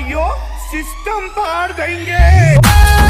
अयो सिस्टम पार देंगे